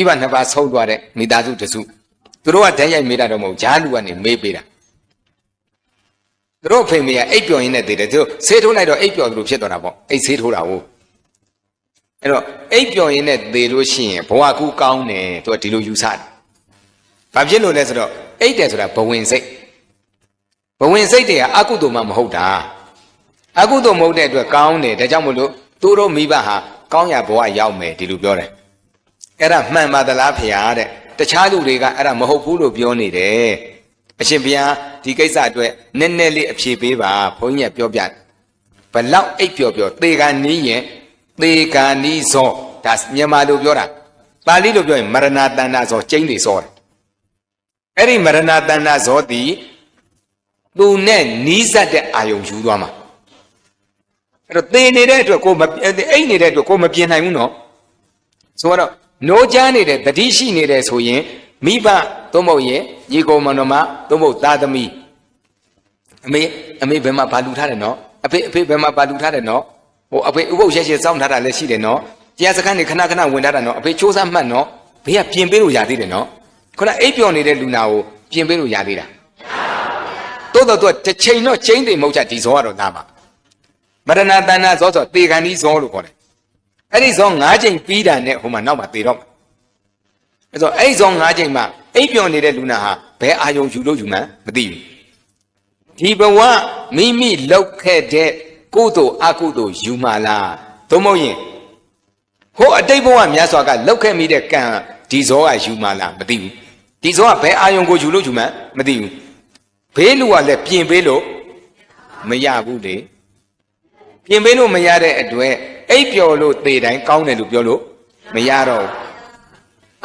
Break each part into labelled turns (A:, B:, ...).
A: မိဘနှစ်ပါးဆုံးသွားတဲ့မိသားစုတစုသူတို့ကဓာတ်ရိုက်မေးတာတော့မဟုတ်ဂျားလူကနေမေးပေးတာသူတို့အဖေမေကအိပ်ပျော်ရင်းနဲ့တည်တယ်သူတို့ဆေးထိုးလိုက်တော့အိပ်ပျော်သလိုဖြစ်သွားတာပေါ့အိပ်ဆေးထိုးတာဟုတ်အဲ့တော့အိပ်ပျော်ရင်းနဲ့တည်လို့ရှိရင်ဘဝကူးကောင်းတယ်သူကဒီလိုယူဆတယ်ဘာဖြစ်လို့လဲဆိုတော့အိပ်တယ်ဆိုတာဘဝင်စိတ်ဘဝင်စိတ်တွေကအကုသိုလ်မှမဟုတ်တာအကုသိုလ်မဟုတ်တဲ့အတွက်ကောင်းတယ်ဒါကြောင့်မို့လို့သူတို့မိဘဟာကောင်းရဘဝရောက်မယ်ဒီလိုပြောတယ် အဲ့ဒါမှန်ပါသလားဖေဟာတဲ့တခြားလူတွေကအဲ့ဒါမဟုတ်ဘူးလို့ပြောနေတယ်အရှင်ဘုရားဒီကိစ္စအတွက်နည်းနည်းလေးအဖြေပေးပါဘုန်းကြီးကပြောပြတယ်ဘလောက်အိပ်ပျော်ပျော်သေကနီးရင်သေကနီးဇောဒါမြန်မာလိုပြောတာပါဠိလိုပြောရင်မရဏတဏ္ဍဇောကျိန်းတွေစောတယ်အဲ့ဒီမရဏတဏ္ဍဇောသည်သူနဲ့နီးစပ်တဲ့အာယုံယူသွားမှာအဲ့တော့သေနေတဲ့အတွက်ကိုမအိတ်နေတဲ့အတွက်ကိုမပြင်နိုင်ဘူးနော်ဆိုတော့ နိုးချမ်းနေတဲ့တတိရှိနေတယ်ဆိုရင်မိဘသို့မဟုတ်ရင်ညီကိုမန္တမသို့မဟုတ်သားသမီးအမေအမေဘယ်မှာဘာလူထားတယ်နော်အဖေအဖေဘယ်မှာဘာလူထားတယ်နော်ဟိုအဖေဥပုပ်ရှက်ရှက်စောင့်ထားတာလည်းရှိတယ်နော်တရားစခန်းနေခဏခဏဝင်ထားတာနော်အဖေစူးစမ်းမှတ်နော်ဘေးကပြင်ပေးလို့ရသေးတယ်နော်ခုနအိပ်ပျော်နေတဲ့လူနာကိုပြင်ပေးလို့ရသေးတာတိုးတော့သူကတစ်ချိန်တော့ချင်းတိမ်မဟုတ်ချဒီဇောကတော့သားပါမရဏတဏ္ဍဇောဆိုတေခန္ဒီဇောလို့ခေါ်တယ် အဲ့ဒီဇော၅ချိန်ပြီးတာနဲ့ဟိုမှာနောက်မှာတေတော့မှာအဲ့တော့အဲ့ဒီဇော၅ချိန်မှာအိပ်ပျော်နေတဲ့လူနာဟာဘယ်အာယုံယူလို့ယူမှန်းမသိဘူးဒီဘဝမိမိလောက်ခဲ့တဲ့ကုသိုလ်အကုသိုလ်ယူမှလားသို့မဟုတ်ရင်ဟိုအတိတ်ဘဝမြတ်စွာကလောက်ခဲ့မိတဲ့ကံဒီဇောကယူမှလားမသိဘူးဒီဇောကဘယ်အာယုံကိုယူလို့ယူမှန်းမသိဘူးဘေးလူကလည်းပြင်ပေးလို့မရဘူးလေပြင်ပေးလို့မရတဲ့အတွက် အိပ်ပျော်လို့သေတိုင်းကောင်းတယ်လို့ပြောလို့မရတော့ဘူး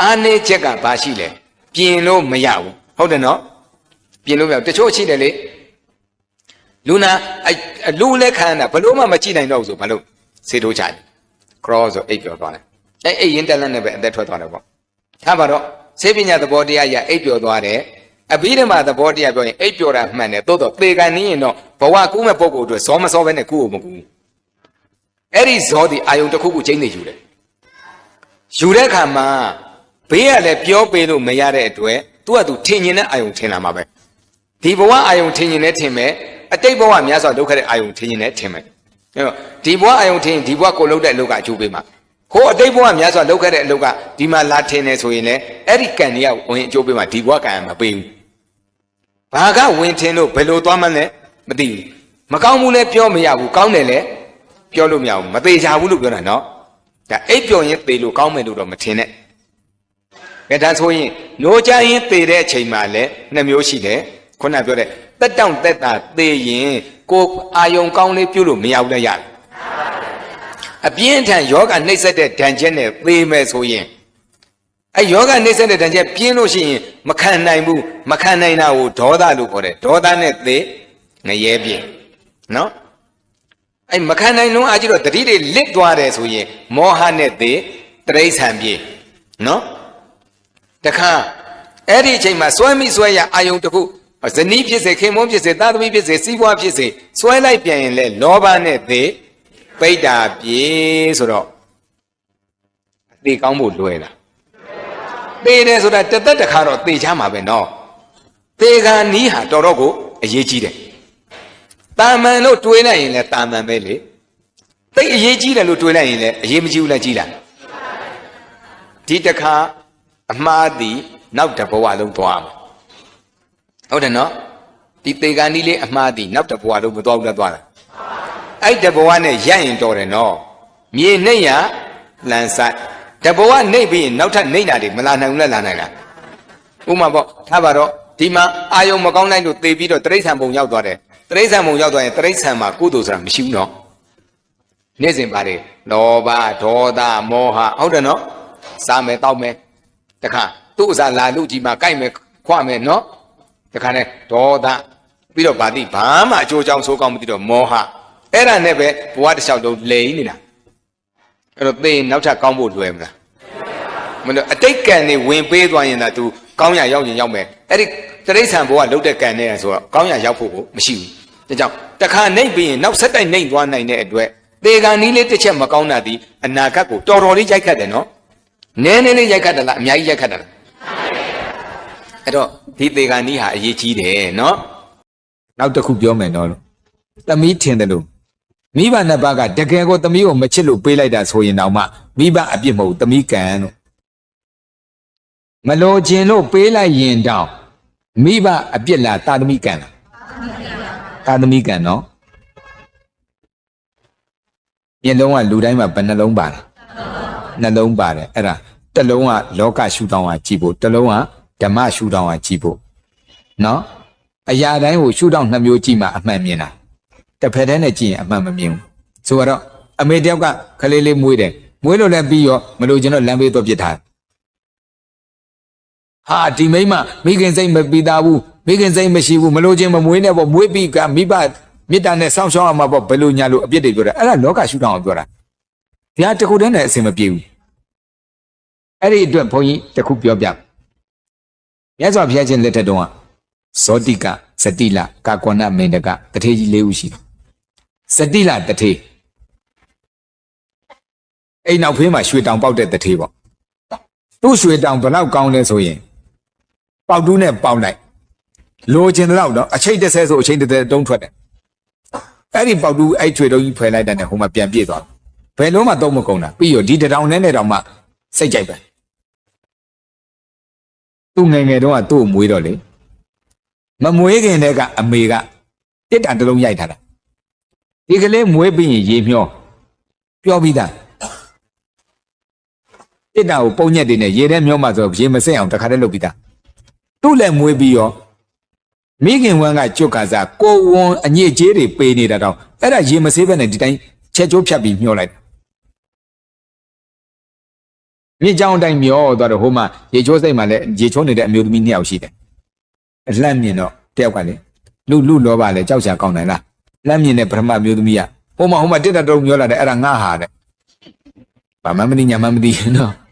A: အာနေချက်ကဘာရှိလဲပြင်လို့မရဘူးဟုတ်တယ်နော်ပြင်လို့မရဘူးတချို့ရှိတယ်လေလူနာအလူလဲခံတာဘလို့မှမကြည့်နိုင်တော့ဘူးဆိုဘာလို့စေထိုးချတယ် cross ဆိုအိပ်ပျော်သွားတယ်အဲအိပ်ရင်တက်လက်နဲ့ပဲအသက်ထွက်သွားတယ်ပေါ့ထားပါတော့စေပညာသဘောတရားရအိပ်ပျော်သွားတယ်အဘိဓမ္မာသဘောတရားပြောရင်အိပ်ပျော်တာမှန်တယ်သို့တော့သေကန်နည်းရင်တော့ဘဝကူးမဲ့ပုံကိုယ်အတွက်ဇောမစောပဲနဲ့ကူကိုမကူဘူး အဲ့ဒီဇောဒီအာယုံတစ်ခုခုချိန်နေယူတယ်ယူတဲ့အခါမှာဘေးကလည်းပြောပေးလို့မရတဲ့အတွက်သူကသူထင်မြင်တဲ့အာယုံထင်လာမှာပဲဒီဘဝအာယုံထင်မြင်နဲ့ထင်မယ်အတိတ်ဘဝများစွာဒုက္ခတဲ့အာယုံထင်မြင်နဲ့ထင်မယ်အဲ့တော့ဒီဘဝအာယုံထင်ဒီဘဝကိုလောက်တဲ့အလုပ်ကအကျိုးပေးမှာဟိုအတိတ်ဘဝများစွာလောက်ခဲ့တဲ့အလုပ်ကဒီမှာလာထင်နေဆိုရင်လည်းအဲ့ဒီကံတွေကဝင်အကျိုးပေးမှာဒီဘဝကံမပေးဘူးဘာကဝင်ထင်လို့ဘယ်လိုသွားမှန်းလဲမသိဘူးမကောင်းဘူးလဲပြောမရဘူးကောင်းတယ်လဲ ပြောလို့မရဘူးမသေးချဘူးလို့ပြောတာနော်ဒါအိပ်ပျော်ရင်သေလို့ကောင်းမယ်လို့တော့မထင်နဲ့ကဲဒါဆိုရင်노ကြရင်သေတဲ့အချိန်မှာလည်းနှစ်မျိုးရှိတယ်ခုနပြောတဲ့တက်တောင့်တက်တာသေရင်ကိုအာယုံကောင်းလေးပြုလို့မရဘူးလည်းရတယ်အပြင်းထန်ယောဂနှိမ့်ဆက်တဲ့ဒဏ်ချက်နဲ့သေမယ်ဆိုရင်အဲယောဂနှိမ့်ဆက်တဲ့ဒဏ်ချက်ပြင်းလို့ရှိရင်မခံနိုင်ဘူးမခံနိုင်တာကိုဒေါသလို့ခေါ်တယ်ဒေါသနဲ့သေငရဲပြင်းနော် အဲ့မခံနိုင်လုံးအကြည့်တော့တတိတွေလစ်သွားတယ်ဆိုရင်မောဟနဲ့သေတရိษံပြေနော်တခါအဲ့ဒီအချိန်မှာစွဲမိစွဲရအာယုံတစ်ခုဇနီးဖြစ်စေခင်မုန်းဖြစ်စေသားသမီးဖြစ်စေစီးပွားဖြစ်စေစွဲလိုက်ပြန်ရင်လေလောဘနဲ့သေပိဋ္ဌာပြေဆိုတော့အသေးကောင်းဖို့လွယ်လားသေတယ်ဆိုတာတသက်တစ်ခါတော့သေချမှာပဲနော်သေခါနီးဟာတော်တော့ကိုအရေးကြီးတယ် တာမန်လို့တွေးလိုက်ရင်လည်းတာမန်ပဲလေသိအရေးကြီးတယ်လို့တွေးလိုက်ရင်လည်းအရေးမကြီးဘူးလားကြီးလားဒီတခါအမှားသည်နောက်တစ်ဘဝလုံးသွားမှာဟုတ်တယ်နော်ဒီသေကန်ဒီလေးအမှားသည်နောက်တစ်ဘဝလုံးမသွားဘူးလားသွားတာအဲ့တဘဝနဲ့ရရင်တော်တယ်နော်မြေနှိမ့်ရလန်ဆိုင်တဘဝနှိမ့်ပြီးရင်နောက်ထပ်နှိမ့်တာတွေမလာနိုင်ဘူးလားလာနိုင်လားဥမာပေါ့ထားပါတော့ဒီမှာအာယုံမကောင်းလိုက်လို့သေပြီးတော့တရိษံပုံရောက်သွားတယ် တရိษံပုံရောက်သွားရင်တရိษံမှာကုသိုလ်ဆိုတာမရှိဘူးနော်နေ့စဉ်ပါတယ်လောဘဒေါသမောဟဟုတ်တယ်နော်စားမယ်တောက်မယ်တခါသူ့ဥစားလာလူကြီးမှာကြိုက်မယ်ခွမယ်နော်တခါနဲ့ဒေါသပြီးတော့ဗာတိဘာမှအကျိုးအကြောင်းဆိုးကောင်းမသိတော့မောဟအဲ့ဒါနဲ့ပဲဘဝတစ်လျှောက်လုံးလိန်နေတာအဲ့တော့သေနောက်ထပ်ကောင်းဖို့လွယ်မလားမလို့အတိတ်ကံတွေဝင်ပေးသွားရင်သာ तू ကောင်းရရောက်ရင်ရောက်မယ်အဲ့ဒီတရိษံဘဝလုတ်တဲ့ကံနဲ့ဆိုတော့ကောင်းရရောက်ဖို့ကိုမရှိဘူးဒါကြောင့်တခါနှိမ့်ပြီးရင်နောက်ဆက်တိုက်နှိမ့်သွားနိုင်တဲ့အတွက်သေကံနည်းလေးတစ်ချက်မကောင်းတာဒီအနာဂတ်ကိုတော်တော်လေးရိုက်ခတ်တယ်နော်နည်းနည်းလေးရိုက်ခတ်တယ်လားအများကြီးရိုက်ခတ်တယ်လားအဲ့တော့ဒီသေကန်ကြီးဟာအရေးကြီးတယ်နော်နောက်တစ်ခုပြောမယ်နော်သမီးထင်တယ်လို့မိဘနှစ်ပါးကတကယ်ကိုသမီးကိုမချစ်လို့ပေးလိုက်တာဆိုရင်တော့မှမိဘအပြစ်မဟုတ်သမီးကံလို့ မလို့ခြင်းလို့ပေးလိုက်ရင်တော့မိဘအပြစ်လားတာသမီးကံလားတာသမီးကံနော်မျက်လုံးကလူတိုင်းမှာဘယ်နှလုံးပါလဲနှလုံးပါတယ်အဲ့ဒါတစ်လုံးကလောကရှုထောင့်ကကြည့်ဖို့တစ်လုံးကဓမ္မရှုထောင့်ကကြည့်ဖို့နော်အရာတိုင်းကိုရှုထောင့်နှစ်မျိုးကြည့်မှအမှန်မြင်တာတစ်ဖက်တည်းနဲ့ကြည့်ရင်အမှန်မမြင်ဘူးဆိုတော့အမေတယောက်ကခလေးလေးမွေးတယ်မွေးလို့လည်းပြီးရောမလို့ကျွန်တော်လမ်းဘေးတော့ပြစ်ထားတယ် ဟာဒီမိမမိခင်စိတ်မပြီးသားဘူးမိခင်စိတ်မရှိဘူးမလို့ချင်းမမွေးနဲ့ပေါ့မွေးပြီးကမိဘမေတ္တာနဲ့စောင့်ရှောက်အောင်မှာပေါ့ဘယ်လိုညာလို့အပြစ်တွေပြောတာအဲ့ဒါလောကရှုထောင့်အောင်ပြောတာဘုရားတခုတည်းနဲ့အစင်မပြေဘူးအဲ့ဒီအတွက်ဘုန်းကြီးတခုပြောပြမြတ်စွာဘုရားရှင်လက်ထက်တုန်းကဇောတိကဇတိလကာကွဏမင်တကတထေကြီး၄ဦးရှိတယ်ဇတိလတထေအိမ်နောက်ဖေးမှာရွှေတောင်ပေါက်တဲ့တထေပေါ့သူ့ရွှေတောင်ဘယ်လောက်ကောင်းလဲဆိုရင် ပေါက်တူးနဲ့ပေါက်လိုက်လိုချင်တဲ့တော့တော့အချိန်တစ်ဆယ်ဆိုအချိန်တစ်ဆယ်တုံးထွက်တယ်အဲ့ဒီပေါက်တူးအဲ့ချွေတုံးကြီးဖယ်လိုက်တဲ့နဲ့ဟိုမှာပြန်ပြေးသွားဘယ်လုံးမှသုံးမကုန်တာပြီးတော့ဒီတထောင်နဲ့နဲ့တော့မှစိတ်ကြိုက်ပဲသူငယ်ငယ်တုန်းကသူ့ကိုမွေးတော့လေမမွေးခင်တည်းကအမေကတစ်တန်တစ်လုံးရိုက်ထားတာဒီကလေးမွေးပြီးရင်ရေမျောပြောပြီးသားတစ်တန်ကိုပုံညက်တွေနဲ့ရေထဲမျောမှဆိုရေမစက်အောင်တခါတည်းလုပ်ပြီးသား သူ့လည်းမွေးပြီးရောမိခင်ဝမ်းကကျွတ်ကစားကိုဝွန်အညစ်အကြေးတွေပေးနေတာတော့အဲ့ဒါရေမဆေးဘဲနဲ့ဒီတိုင်းချက်ချိုးဖြတ်ပြီးမျောလိုက်မြစ်ကြောင်းအတိုင်းမျောသွားတော့ဟိုမှာရေချိုးစိတ်မှာလည်းရေချိုးနေတဲ့အမျိုးသမီးနှစ်ယောက်ရှိတယ်အလှမ်းမြင်တော့တယောက်ကလေလူလူလောပါလေကြောက်ချာကောင်းနိုင်လားလှမ်းမြင်တဲ့ပထမအမျိုးသမီးကဟိုမှာဟိုမှာတစ်တတုံမျောလာတယ်အဲ့ဒါငါဟာတဲ့ဘာမှမသိညာမှမသိနော်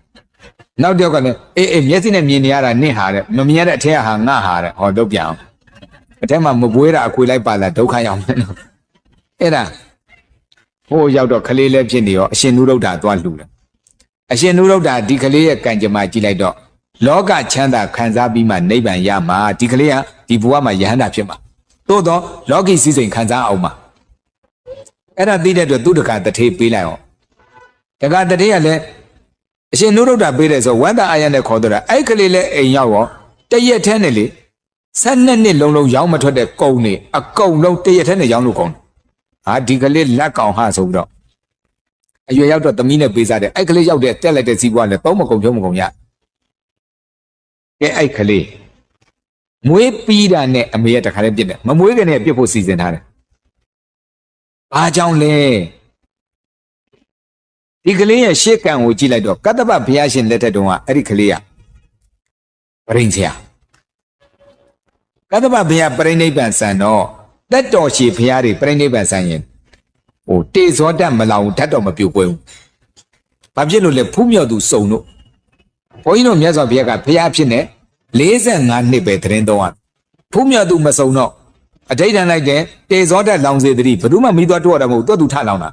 A: နောက်တယောက်ကလည်းအေးအေးမျက်စိနဲ့မြင်နေရတာနင့်ဟာတဲ့မမြင်ရတဲ့အထက်ကဟာငါဟာတဲ့ဟောတော့ပြန်အောင်အထက်မှာမပွေးတာအခွေလိုက်ပါလာဒုက္ခရောက်မယ်နော်အဲ့ဒါဟိုရောက်တော့ခလေးလည်းဖြစ်နေရောအရှင်နုရုဒ္ဓသွားလှူတယ်အရှင်နုရုဒ္ဓဒီခလေးရဲ့ကံကြမ္မာကြည့်လိုက်တော့လောကချမ်းသာခံစားပြီးမှနိဗ္ဗာန်ရမှာဒီကလေးကဒီဘဝမှာယဟန္တာဖြစ်မှာသို့တော့လောကီစည်းစိမ်ခံစားအောင်မှာအဲ့ဒါသိတဲ့အတွက်သူတကတထေးပေးလိုက်အောင်တကတထေးကလည်း အရှင်နုရုဒ္ဓပေးတယ်ဆိုဝန္တာအာယနဲ့ခေါ်တော့တာအဲ့ကလေးလည်းအိမ်ရောက်ရောတရက်ထဲနဲ့လေဆက်နှစ်နှစ်လုံးလုံးရောင်းမထွက်တဲ့ကုံနေအကုံလုံးတရက်ထဲနဲ့ရောင်းလို့ကောင်းဟာဒီကလေးလက်ကောင်ဟာဆိုပြီးတော့အရွယ်ရောက်တော့သမီးနဲ့ပေးစားတယ်အဲ့ကလေးရောက်တဲ့တက်လိုက်တဲ့စီးပွားလည်းသုံးမကုန်ဖြုံးမကုန်ရကဲအဲ့ကလေးမွေးပြီးတာနဲ့အမေကတခါလေးပြစ်တယ်မမွေးခင်နဲ့ပြစ်ဖို့စီစဉ်ထားတယ်ဘာကြောင့်လဲ ဒီကလေးရဲ့ရှေ့ကံကိုကြည့်လိုက်တော့ကတ္တပဘုရားရှင်လက်ထက်တုန်းကအဲ့ဒီကလေးကပရိန်ဆရာကတ္တပဘုရားပရိနိဗ္ဗာန်ဆန်တော့တက်တော်ရှိဘုရားတွေပရိနိဗ္ဗာန်ဆန်ရင်ဟိုတေဇောတတ်မလောင်ဓာတ်တော်မပြိုကွဲဘူးဘာဖြစ်လို့လဲဖူးမြော်သူစုံတို့ဘုန်းကြီးတို့မြတ်စွာဘုရားကဘုရားဖြစ်နေ45နှစ်ပဲသတင်းတော်ကဖူးမြော်သူမစုံတော့အဋိဌာန်လိုက်တဲ့တေဇောတတ်လောင်စေတည်းဘယ်သူမှမိသွားတော့တာမဟုတ်သူ့သူထလောင်တာ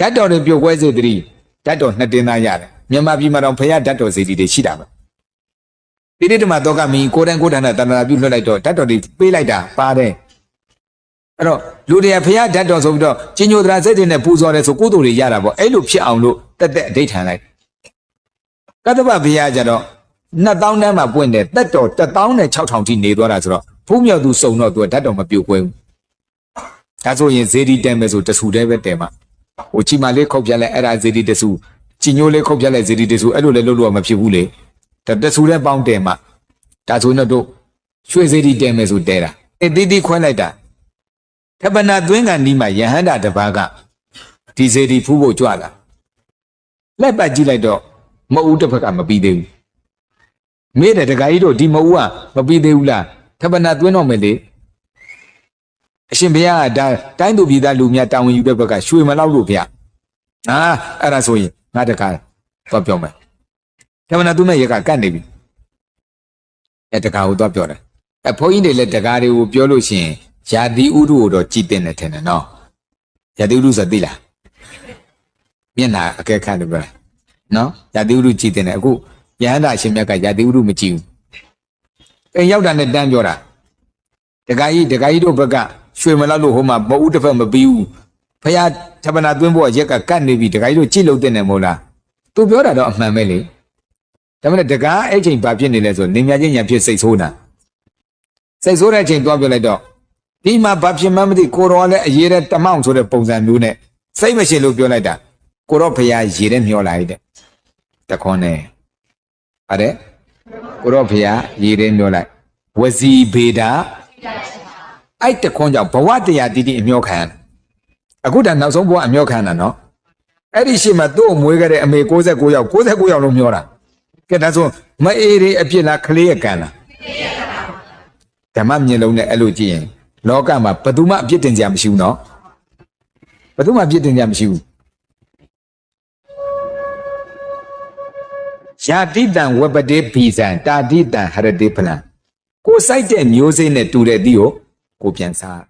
A: ဓာတ်တော်တွေပြိုကွဲစေတည်းဓာတ်တော်နှစ်တင်းသားရတယ်မြန်မာပြည်မှာတော့ဘုရားဓာတ်တော်စေတီတွေရှိတာပဲတိတိတမတော့ကမီကိုတန်ကိုတန်နဲ့တဏ္ဍာပြုလွှတ်လိုက်တော့ဓာတ်တော်တွေပေးလိုက်တာပါတယ်အဲ့တော့လူတွေကဖះဓာတ်တော်ဆိုပြီးတော့ကျင်ညိုတရာစိတ်တွေနဲ့ပူဇော်တယ်ဆိုကိုယ်တို့တွေရတာပေါ့အဲ့လိုဖြစ်အောင်လို့တက်တက်အဋိဌာန်လိုက်ကတ္တပဘုရားကြတော့2000တန်းမှာပွင့်တယ်တက်တော်16000ထိနေသွားတာဆိုတော့ဖူးမြောက်သူစုံတော့သူကဓာတ်တော်မပြိုကွဲဘူးဒါဆိုရင်ဇေဒီတဲမယ်ဆိုတဆူတည်းပဲတဲမှာ ဟိုချီမာလေးခုတ်ပြလိုက်အဲ့ဒါဇေဒီတဆူချီညိုလေးခုတ်ပြလိုက်ဇေဒီတဆူအဲ့လိုလည်းလုပ်လို့မဖြစ်ဘူးလေဒါတဆူတဲ့ပေါင်းတဲမှာဒါဆိုရင်တော့ရွှေဇေဒီတဲမယ်ဆိုတဲတာအသေးသေးခွဲလိုက်တာထပနာသွင်းကန်ဒီမှာယဟန္တာတစ်ပါးကဒီစေဒီဖူးဖို့ကြွလာလက်ပတ်ကြည့်လိုက်တော့မအူးတစ်ဖက်ကမပြီးသေးဘူးမေးတယ်တခါကြီးတို့ဒီမအူးကမပြီးသေးဘူးလားထပနာသွင်းတော့မယ်လေ အရှင်ဘုရားကဒါတိုင်းသူပြည်သားလူများတာဝန်ယူတဲ့ဘက်ကရွှေမလောက်လို့ဗျာဟာအဲ့ဒါဆိုရင်ငါတခါတော့ပြောမယ်ထပနာသွင်းမဲ့ရကကတ်နေပြီအဲ့တခါကိုတော့ပြောတယ်အဖိုးကြီးတွေလည်းတကားတွေကိုပြောလို့ရှိရင်ယာတိဥဒုကိုတော့ကြည်တင်တယ်ထင်တယ်နော်ယာတိဥဒုဆိုသိလားမျက်နာအကဲခတ်တယ်ဗျာနော်ရာသီဥတုကြည်တင်တယ်အခုယဟန္တာရှင်မြတ်ကရာသီဥတုမကြည့်ဘူးအဲရောက်တာနဲ့တန်းပြောတာတခါကြီးတခါကြီးတို့ဘက်က ရွှေမလောက်လို့ဟိုမှာမဦးတစ်ဖက်မပြီးဘူးဖះသဗ္ဗနာသွင်းဖို့ရက်ကကတ်နေပြီတခါကြီးတို့ကြည့်လို့တင်တယ်မဟုတ်လားသူပြောတာတော့အမှန်ပဲလေဒါပေမဲ့တကားအဲ့ချိန်ဘာဖြစ်နေလဲဆိုနေမြချင်းညာဖြစ်စိတ်ဆိုးတာစိတ်ဆိုးတဲ့အချိန်သွားပြောလိုက်တော့ဒီမှာဘာဖြစ်မှန်းမသိကိုတော်ကလည်းအရေးတဲ့တမောင်ဆိုတဲ့ပုံစံမျိုးနဲ့စိတ်မရှိလို့ပြောလိုက်တာကိုတော့ဖះရေတဲ့မျောလိုက်တဲ့တခွန်းနဲ့ဟာတဲ့ကိုတော့ဖះရေတဲ့မျောလိုက်ဝစီဘေဒာ အဲ့တခွန်းကြောင့်ဘဝတရားတိတိအမျောခံရအခုတည်းနောက်ဆုံးဘဝအမျောခံတာနော်အဲ့ဒီရှိမှသူ့ကိုမွေးခဲ့တဲ့အမေ69ယောက်69ယောက်လုံးမျောတာကဲဒါဆိုမအေးတွေအပြစ်လားကလေးရကန်လားဓမ္မမျက်လုံးနဲ့အဲ့လိုကြည့်ရင်လောကမှာဘယ်သူမှအပြစ်တင်ကြမရှိဘူးနော်ဘယ်သူမှအပြစ်တင်ကြမရှိဘူးယာတိတံဝပတေဘီဇံတာတိတံဟရတိဖလံကိုစိုက်တဲ့မျိုးစိတ်နဲ့တူတဲ့ဒီကို ကိုပြန်စား